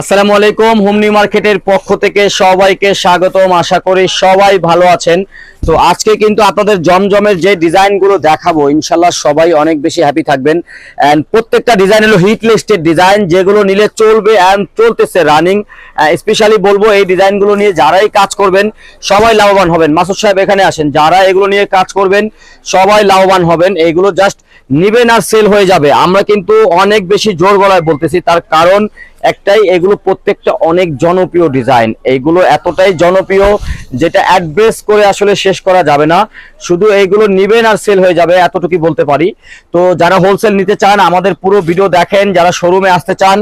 আসসালামু আলাইকুম, হোমনি মার্কেটের পক্ষ থেকে সবাইকে স্বাগতম। আশা করি সবাই ভালো আছেন। তো আজকে কিন্তু আপনাদের জমজমের যে ডিজাইনগুলো দেখাবো, ইনশাল্লাহ সবাই অনেক বেশি হ্যাপি থাকবেন। এন্ড প্রত্যেকটা ডিজাইন হলো হিট লিস্টেড ডিজাইন যেগুলো নিলে চলবে এন্ড চলতেছে রানিং স্পেশালি বলব এই ডিজাইনগুলো নিয়ে যারাই কাজ করবেন, সবাই লাভবান হবেন। মাসুদ সাহেব এখানে আসেন, যারা এগুলো নিয়ে কাজ করবেন, সবাই লাভবান হবেন। এইগুলো জাস্ট নিবেন আর সেল হয়ে যাবে। আমরা কিন্তু অনেক বেশি জোর গলায় বলতেছি, তার কারণ একটাই, এগুলো প্রত্যেকটা অনেক জনপ্রিয় ডিজাইন এইগুলো এতটাই জনপ্রিয় যেটা অ্যাড্রেস করে আসলে শেষ করা যাবে না। শুধু এইগুলো নিবেন আর সেল হয়ে যাবে এতটুকু বলতে পারি। তো যারা হোলসেল নিতে চান, আমাদের পুরো ভিডিও দেখেন। যারা শোরুমে আসতে চান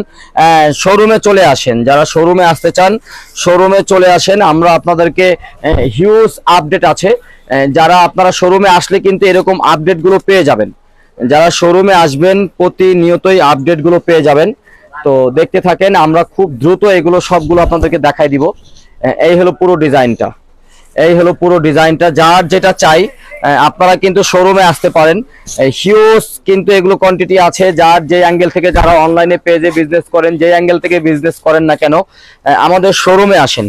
শোরুমে চলে আসেন। যারা শোরুমে আসতে চান শোরুমে চলে আসেন। আমরা আপনাদেরকে হিউজ আপডেট আছে। যারা আপনারা শোরুমে আসলে কিন্তু এরকম আপডেটগুলো পেয়ে যাবেন। যারা শোরুমে আসবেন, প্রতিনিয়তই আপডেটগুলো পেয়ে যাবেন। তো দেখতে থাকেন, আমরা খুব দ্রুত এগুলো সবগুলো আপনাদেরকে দেখাই দিব। এই হলো পুরো ডিজাইনটা। এই হলো পুরো ডিজাইনটা, যার যেটা চাই আপনারা কিন্তু শোরুমে আসতে পারেন। হিউজ কিন্তু এগুলো কোয়ান্টিটি আছে, যার যে অ্যাঙ্গেল থেকে যারা অনলাইনে পেজে বিজনেস করেন, যে অ্যাঙ্গেল থেকে বিজনেস করেন না কেন আমাদের শোরুমে আসেন।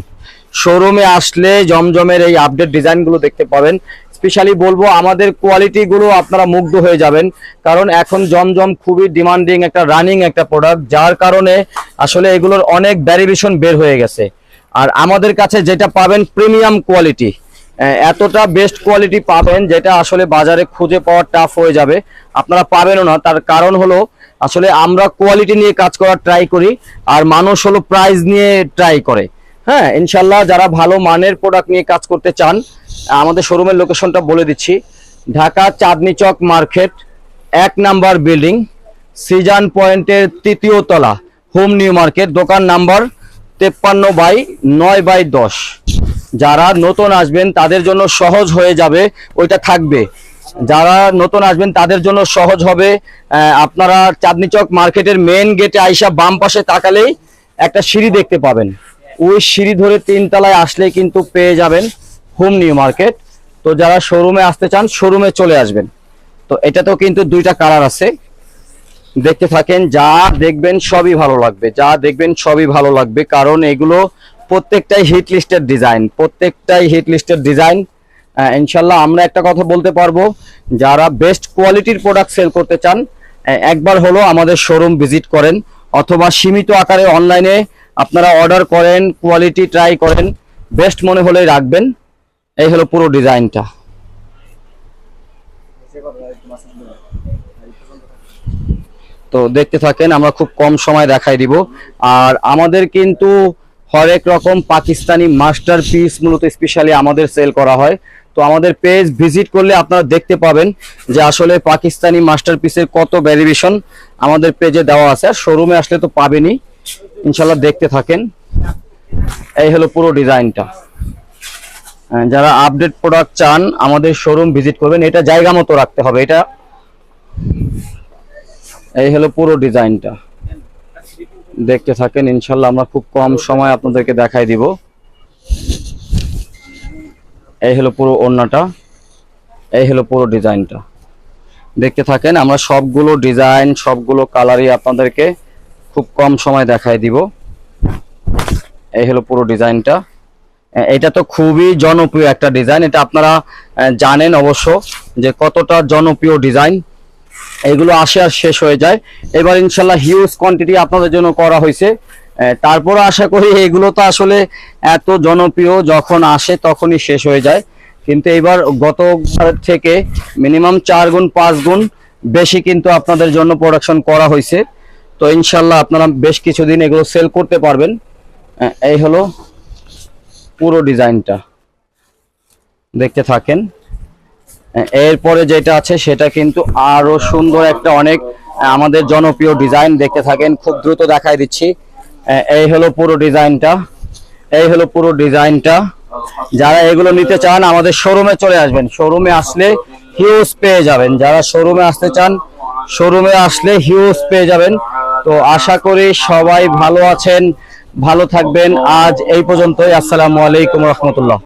শোরুমে আসলে জমজমের এই আপডেট ডিজাইনগুলো দেখতে পাবেন। স্পেশালি বলব আমাদের কোয়ালিটি গুলো আপনারা মুগ্ধ হয়ে যাবেন। কারণ এখন জমজম খুবই ডিমান্ডিং একটা রানিং একটা প্রোডাক্ট যার কারণে আসলে এগুলোর অনেক ভ্যারিয়েশন বের হয়ে গেছে। আর আমাদের কাছে যেটা পাবেন প্রিমিয়াম কোয়ালিটি এতটা বেস্ট কোয়ালিটি পাবেন যেটা আসলে বাজারে খুঁজে পাওয়া টাফ হয়ে যাবে। আপনারা পাবেনও না, তার কারণ হলো আসলে আমরা কোয়ালিটি নিয়ে কাজ করার ট্রাই করি, আর মানুষ হলো প্রাইস নিয়ে ট্রাই করে। হ্যাঁ ইনশাল্লাহ যারা ভালো মানের প্রোডাক্ট নিয়ে কাজ করতে চান, আমাদের শোরুমের লোকেশনটা বলে দিচ্ছি। ঢাকা চাঁদনি চক মার্কেট এক নাম্বার বিল্ডিং সিজান পয়েন্টের তৃতীয় তলা হোম নিউ মার্কেট দোকান নাম্বার তেপ্পান্ন বাই নয় বাই দশ। যারা নতুন আসবেন, তাদের জন্য সহজ হয়ে যাবে, ওইটা থাকবে। যারা নতুন আসবেন, তাদের জন্য সহজ হবে আপনারা চাঁদনি চক মার্কেটের মেন গেটে আইসা বাম পাশে তাকালেই একটা সিঁড়ি দেখতে পাবেন। ওই সিঁড়ি ধরে তিন তলায় আসলে কিন্তু পেয়ে যাবেন হোম নিউ মার্কেট। তো যারা শোরুমে আসতে চান, শোরুমে চলে আসবেন। তো এটাতেও কিন্তু দুইটা কালার আছে। দেখতে থাকেন, যা দেখবেন সবই ভালো লাগবে, যা দেখবেন সবই ভালো লাগবে। কারণ এগুলো প্রত্যেকটাই হিট লিস্টের ডিজাইন, প্রত্যেকটাই হিট লিস্টের ডিজাইন ইনশাল্লাহ আমরা একটা কথা বলতে পারব, যারা বেস্ট কোয়ালিটির প্রোডাক্ট সেল করতে চান একবার হলো আমাদের শোরুম ভিজিট করেন, অথবা সীমিত আকারে অনলাইনে আপনারা অর্ডার করেন কোয়ালিটি ট্রাই করেন বেস্ট মনে হলেই রাখবেন। এই হলো পুরো ডিজাইনটা। তো দেখতে থাকেন, আমরা খুব কম সময় দেখাই দিব। আর আমাদের কিন্তু হরেক রকম পাকিস্তানি মাস্টার পিস মূলত স্পেশালি আমাদের সেল করা হয়। তো আমাদের পেজ ভিজিট করলে আপনারা দেখতে পাবেন যে আসলে পাকিস্তানি মাস্টার পিসের কত ভ্যারিয়েশন আমাদের পেজে দেওয়া আছে। আর শোরুমে আসলে তো পাবেনই। ইনশাল্লাহ দেখতে থাকেন। এই হলো পুরো ডিজাইনটা। যারা আপডেট প্রোডাক্ট চান, আমাদের শোরুম ভিজিট করবেন। এটা জায়গা মতো রাখতে হবে। এটা এই হলো পুরো ডিজাইনটা। দেখতে থাকেন ইনশাল্লাহ আমরা খুব কম সময় আপনাদেরকে দেখাই দিব। এই হলো পুরো ওড়নাটা। এই হলো পুরো ডিজাইনটা। দেখতে থাকেন, আমরা সবগুলো ডিজাইন, সবগুলো কালারই আপনাদেরকে খুব কম সময় দেখাই দিব। এই হলো পুরো ডিজাইনটা। এটা তো খুবই জনপ্রিয় একটা ডিজাইন। এটা আপনারা জানেন অবশ্য যে কতটা জনপ্রিয় ডিজাইন। এগুলো আসে আর শেষ হয়ে যায়। এবার ইনশাল্লাহ হিউজ কোয়ান্টিটি আপনাদের জন্য করা হয়েছে। তারপরে আশা করি এগুলো তো আসলে এত জনপ্রিয় যখন আসে তখনই শেষ হয়ে যায়। কিন্তু এবার গতবার থেকে মিনিমাম চার গুণ, পাঁচ গুণ বেশি কিন্তু আপনাদের জন্য প্রোডাকশন করা হয়েছে। তো ইনশাল্লাহ আপনারা বেশ কিছুদিন এগুলো সেল করতে পারবেন। এই হলো পুরো ডিজাইনটা। দেখতে থাকেন। এরপরে যেটা আছে সেটা কিন্তু আরও সুন্দর একটা অনেক আমাদের জনপ্রিয় ডিজাইন। দেখতে থাকেন, খুব দ্রুত দেখাই দিচ্ছি। এই হলো পুরো ডিজাইনটা। এই হলো পুরো ডিজাইনটা। যারা এগুলো নিতে চান, আমাদের শোরুমে চলে আসবেন। শোরুমে আসলে হিউজ পেয়ে যাবেন। যারা শোরুমে আসতে চান শোরুমে আসলে হিউজ পেয়ে যাবেন। তো আশা করি সবাই ভালো আছেন ভালো থাকবেন। আজ এই পর্যন্তই। আসসালামু আলাইকুম রহমতুল্লাহ।